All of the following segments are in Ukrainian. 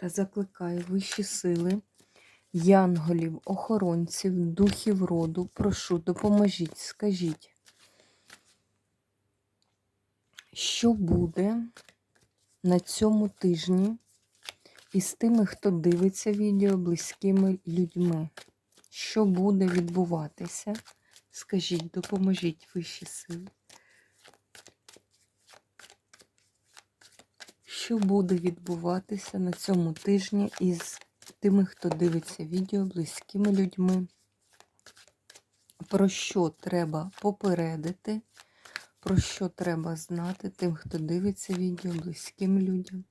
Та закликаю вищі сили, янголів, охоронців, духів роду, прошу, допоможіть, скажіть, що буде на цьому тижні із тими, хто дивиться відео близькими людьми? Що буде відбуватися? Скажіть, допоможіть вищі сили. Що буде відбуватися на цьому тижні із тими, хто дивиться відео близькими людьми, про що треба попередити, про що треба знати тим, хто дивиться відео близьким людям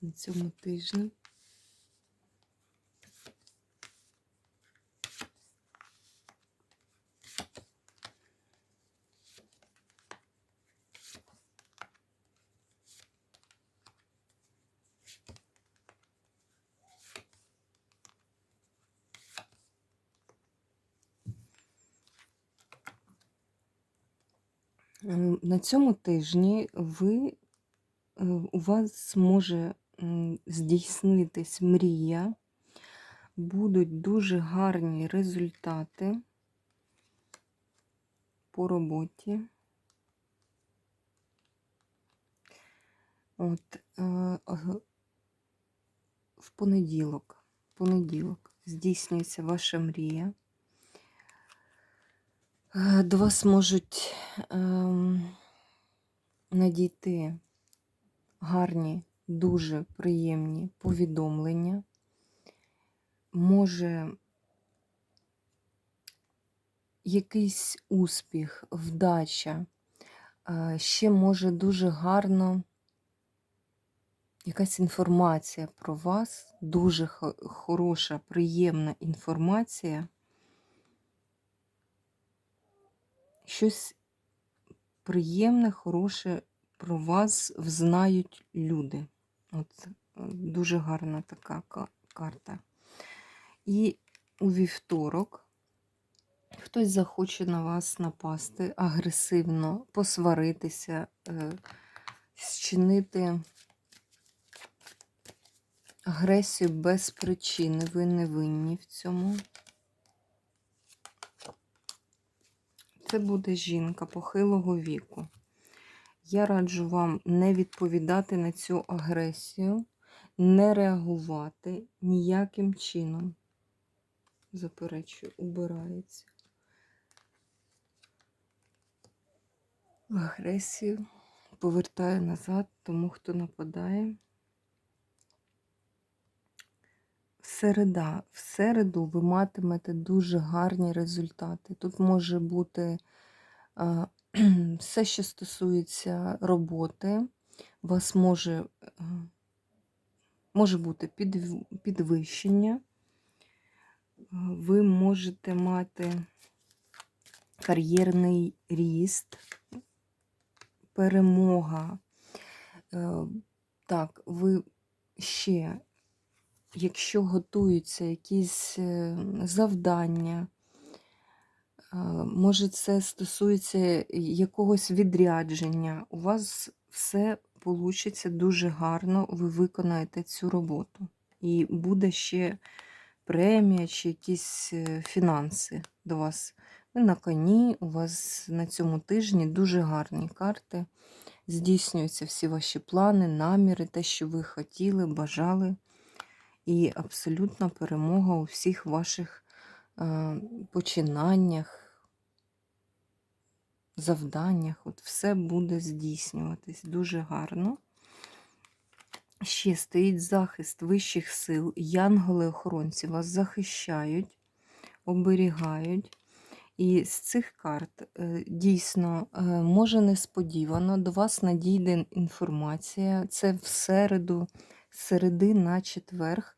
на цьому тижні. На цьому тижні ви, е, у вас може здійснитись мрія, будуть дуже гарні результати по роботі. От, е, в понеділок, понеділок здійснюється ваша мрія. Е, до вас можуть надійти гарні, дуже приємні повідомлення. Може якийсь успіх, вдача, е, ще може дуже гарно якась інформація про вас, дуже хороша, приємна інформація. Щось приємне, хороше про вас взнають люди. От е, Дуже гарна така карта. І у вівторок хтось захоче на вас напасти, агресивно посваритися, е, зчинити агресію без причини. Ви не винні в цьому. Це буде жінка похилого віку. Я раджу вам не відповідати на цю агресію, не реагувати ніяким чином. Заперечую, убирається. Агресію повертаю назад тому, хто нападає. Середа. В середу ви матимете дуже гарні результати. Тут може бути все, що стосується роботи, вас може може бути під, підвищення, ви можете мати кар'єрний ріст, перемога. Е, так, ви ще якщо готуються якісь е, завдання, може, це стосується якогось відрядження, у вас все вийде дуже гарно, ви виконаєте цю роботу. І буде ще премія чи якісь е, фінанси до вас. Ви на коні, у вас на цьому тижні дуже гарні карти. Здійснюються всі ваші плани, наміри, те, що ви хотіли, бажали і абсолютна перемога у всіх ваших е, починаннях, завданнях. От все буде здійснюватись дуже гарно. Ще стоїть захист вищих сил, янголи-охоронці вас захищають, оберігають. І з цих карт е, дійсно, е, може несподівано, до вас надійде інформація. Це в середу з середи на четверг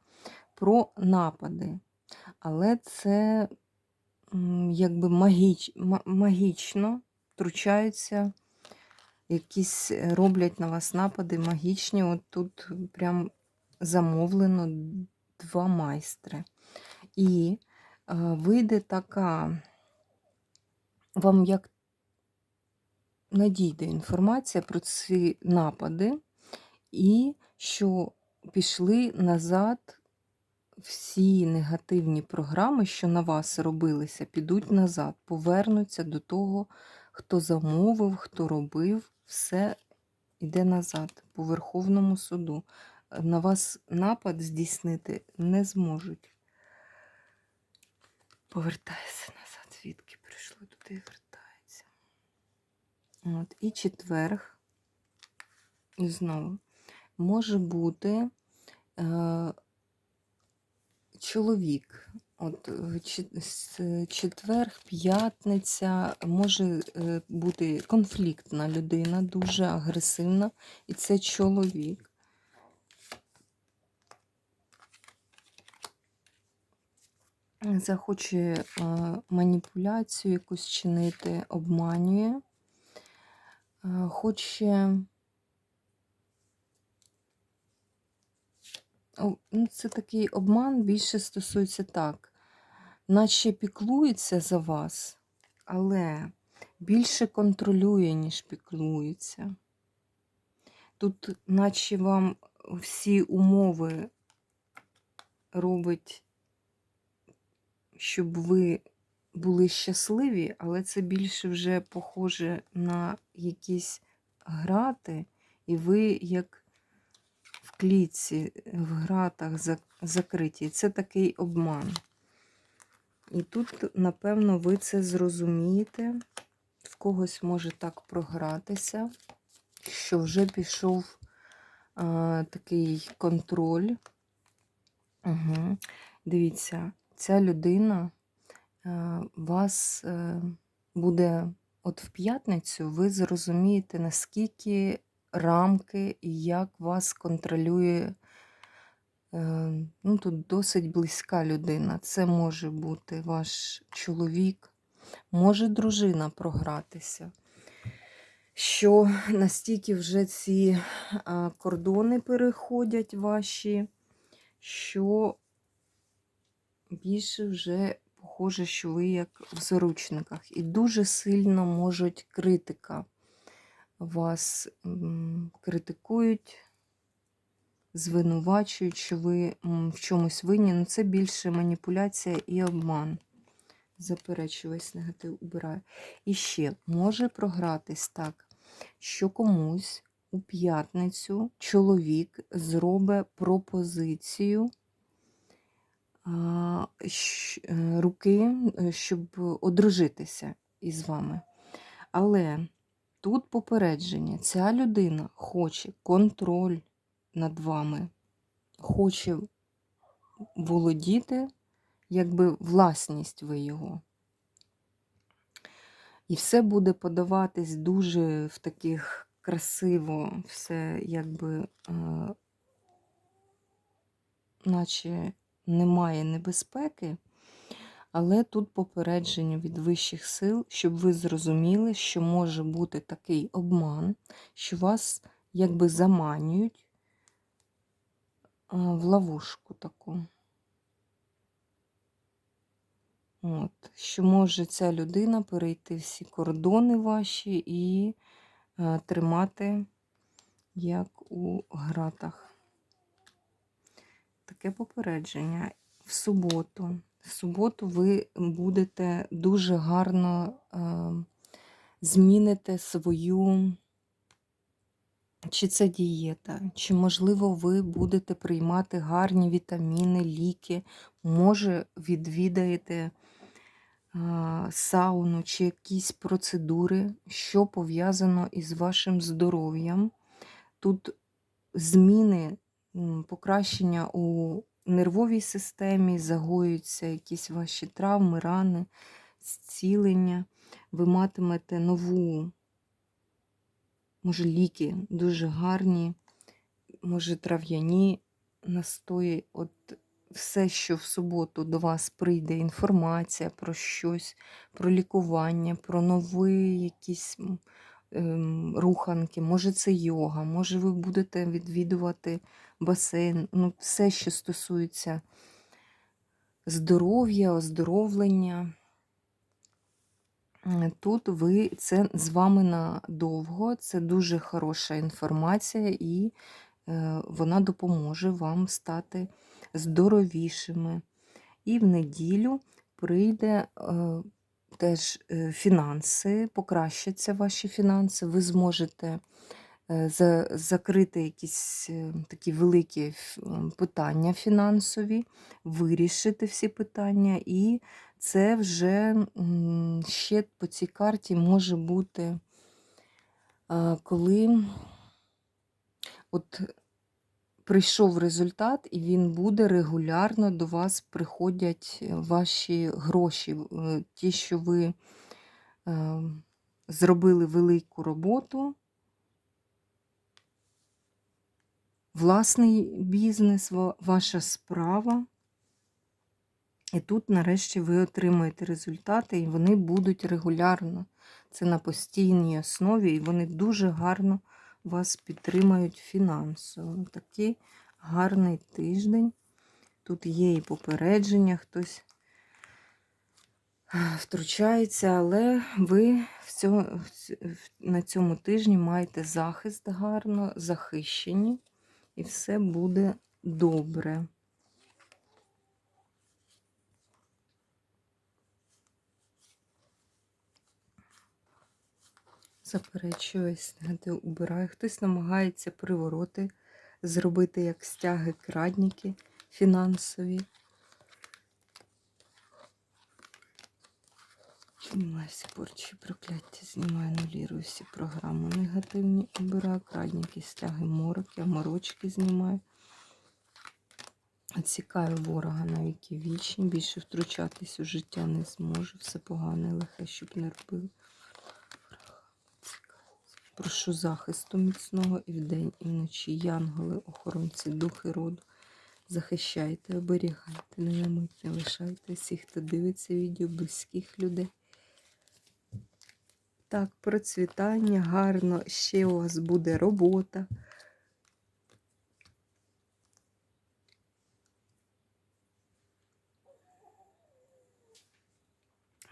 про напади. Але це якби магіч, магічно втручаються, якісь е, роблять на вас напади магічні. От тут прям замовлено два майстри. І е, вийде така, вам як надійде інформація про ці напади, і що пішли назад всі негативні програми, що на вас робилися, підуть назад, повернуться до того, хто замовив, хто робив, все йде назад по Верховному суду. На вас напад здійснити не зможуть. Повертається назад, звідки прийшло, туди і вертається. От, і четверг, знову, може бути е, чоловік. От в четверг, п'ятниця може е, бути конфліктна людина, дуже агресивна, і це чоловік. Захоче е, маніпуляцію якусь чинити, обманює. Е, Хоче. О, ну, Це такий обман більше стосується так, наче піклується за вас, але більше контролює, ніж піклується. Тут, наче вам всі умови робить, щоб ви були щасливі, але це більше вже похоже на якісь грати, і ви як в клітці, в гратах зак- закриті. Це такий обман. І тут, напевно, ви це зрозумієте. В когось може так програтися, що вже пішов а, такий контроль. Угу. Дивіться, ця людина а, вас е, буде, от в п'ятницю, ви зрозумієте, наскільки рамки і як вас контролює. е, Ну, тут досить близька людина. Це може бути ваш чоловік, може дружина програтися. Що настільки вже ці кордони переходять ваші, що більше вже похоже, що ви як в заручниках. І дуже сильно можуть критика вас критикують, звинувачують, що ви в чомусь винні. Ну, це більше маніпуляція і обман. Заперечую весь негатив убираю. І ще може програтись так, що комусь у п'ятницю чоловік зробить пропозицію а, е, руки, е, щоб одружитися із вами. Але тут попередження: ця людина хоче контроль над вами, хоче володіти, якби власність ви його. І все буде подаватись дуже в таких красиво, все якби, е, наче немає небезпеки, але тут попередження від вищих сил, щоб ви зрозуміли, що може бути такий обман, що вас якби заманюють в ловушку таку. От, що може ця людина перейти всі кордони ваші і е, тримати як у гратах. Таке попередження. В суботу. В суботу ви будете дуже гарно е, зміните свою, чи це дієта, чи, можливо, ви будете приймати гарні вітаміни, ліки, може, відвідаєте а, сауну чи якісь процедури, що пов'язано із вашим здоров'ям. Тут зміни, покращення у нервовій системі, загоюються якісь ваші травми, рани, зцілення. Ви матимете нову, може, ліки дуже гарні, може, трав'яні настої, от все, що в суботу до вас прийде інформація про щось, про лікування, про нові якісь ем, руханки, може це йога, може ви будете відвідувати басейн, ну, все, що стосується здоров'я, оздоровлення. Тут ви це з вами надовго, це дуже хороша інформація, і е, вона допоможе вам стати здоровішими. І в неділю прийде е, теж е, фінанси, покращаться ваші фінанси, ви зможете закрити якісь е, такі великі питання фінансові, вирішити всі питання, і це вже ще по цій карті може бути, коли от прийшов результат, і він буде регулярно до вас приходять е, ваші гроші, е, ті, що ви е, зробили велику роботу, власний бізнес, ваша справа. І тут, нарешті, ви отримаєте результати, і вони будуть регулярно. Це на постійній основі, і вони дуже гарно вас підтримають фінансово. Такий гарний тиждень. Тут є і попередження, хтось е, втручається, але ви в цьому, на цьому тижні маєте захист гарно, захищені, і все буде добре. Заперечуюсь, негатив убираю. Хтось намагається привороти зробити як стяги крадніки фінансові. Знімаю всі порчі, прокляття, знімаю, анулірую всі програми негативні, убираю крадніки, стяги мороки, морочки знімаю. Отсікаю ворога на віки вічні, більше втручатись у життя не зможу. Все погане, лихе, щоб не робив. Прошу захисту міцного і вдень, і вночі. Янголи, охоронці, духи роду. Захищайте, оберігайте, не на мить не лишайте всіх, хто дивиться відео, близьких людей. Так, процвітання, гарно. Ще у вас буде робота.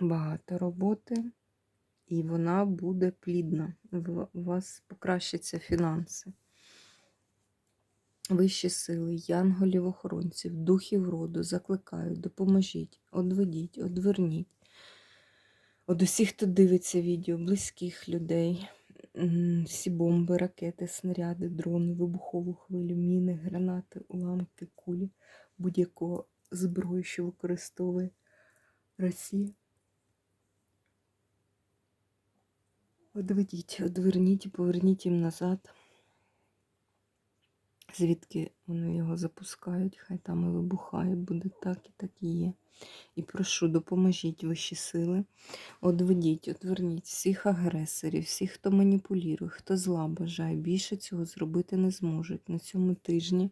Багато роботи, і вона буде плідна. У вас покращаться фінанси. Вищі сили, янголів охоронців, духів роду закликають, допоможіть, одведіть, одверніть. От усіх, хто дивиться відео, близьких людей, всі бомби, ракети, снаряди, дрони, вибухову хвилю, міни, гранати, уламки, кулі, будь-якого зброю, що використовує Росія. Одведіть, одверніть і поверніть їм назад. Звідки вони його запускають, хай там і вибухає, буде так і так і є. І прошу, допоможіть вищі сили, одведіть, одверніть всіх агресорів, всіх, хто маніпулює, хто зла бажає, більше цього зробити не зможуть. На цьому тижні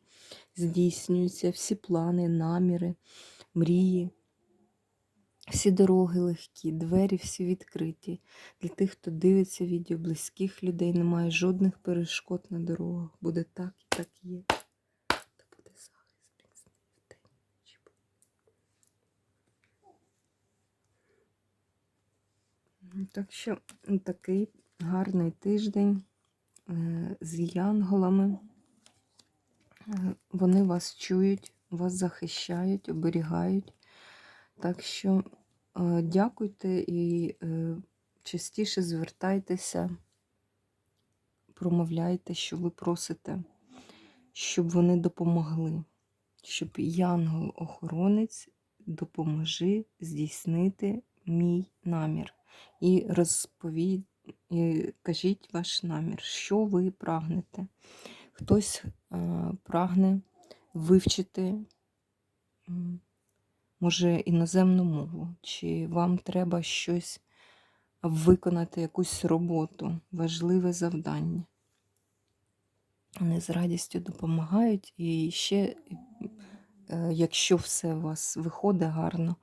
здійснюються всі плани, наміри, мрії. Всі дороги легкі, двері всі відкриті. Для тих, хто дивиться відео близьких людей, немає жодних перешкод на дорогах. Буде так так є. Та буде захист міцний вночі. М, Так що такий гарний тиждень е, з янголами. Е, Вони вас чують, вас захищають, оберігають. Так що е, дякуйте і частіше звертайтеся, промовляйте, що ви просите, щоб вони допомогли, щоб янгол-охоронець допоможи здійснити мій намір. І розповідь, і кажіть ваш намір, що ви прагнете. Хтось е, прагне вивчити. може, іноземну мову, чи вам треба щось виконати, якусь роботу, важливе завдання. Вони з радістю допомагають. І ще, е, якщо все у вас виходить гарно,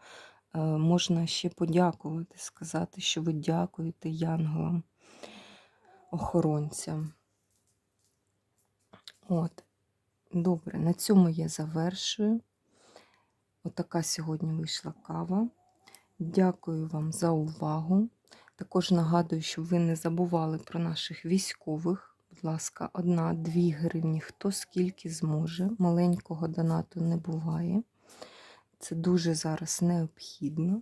е, можна ще подякувати, сказати, що ви дякуєте янголам, охоронцям. От. Добре, на цьому я завершую. Отака сьогодні вийшла кава. Дякую вам за увагу. Також нагадую, щоб ви не забували про наших військових. Будь ласка, одна-дві гривні, хто скільки зможе. Маленького донату не буває. Це дуже зараз необхідно.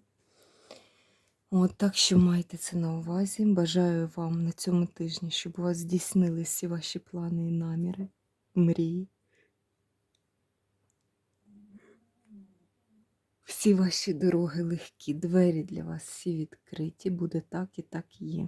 От так що майте це на увазі. Бажаю вам на цьому тижні, щоб у вас здійснилися всі ваші плани і наміри, мрії. Всі ваші дороги легкі, двері для вас всі відкриті, буде так і так є.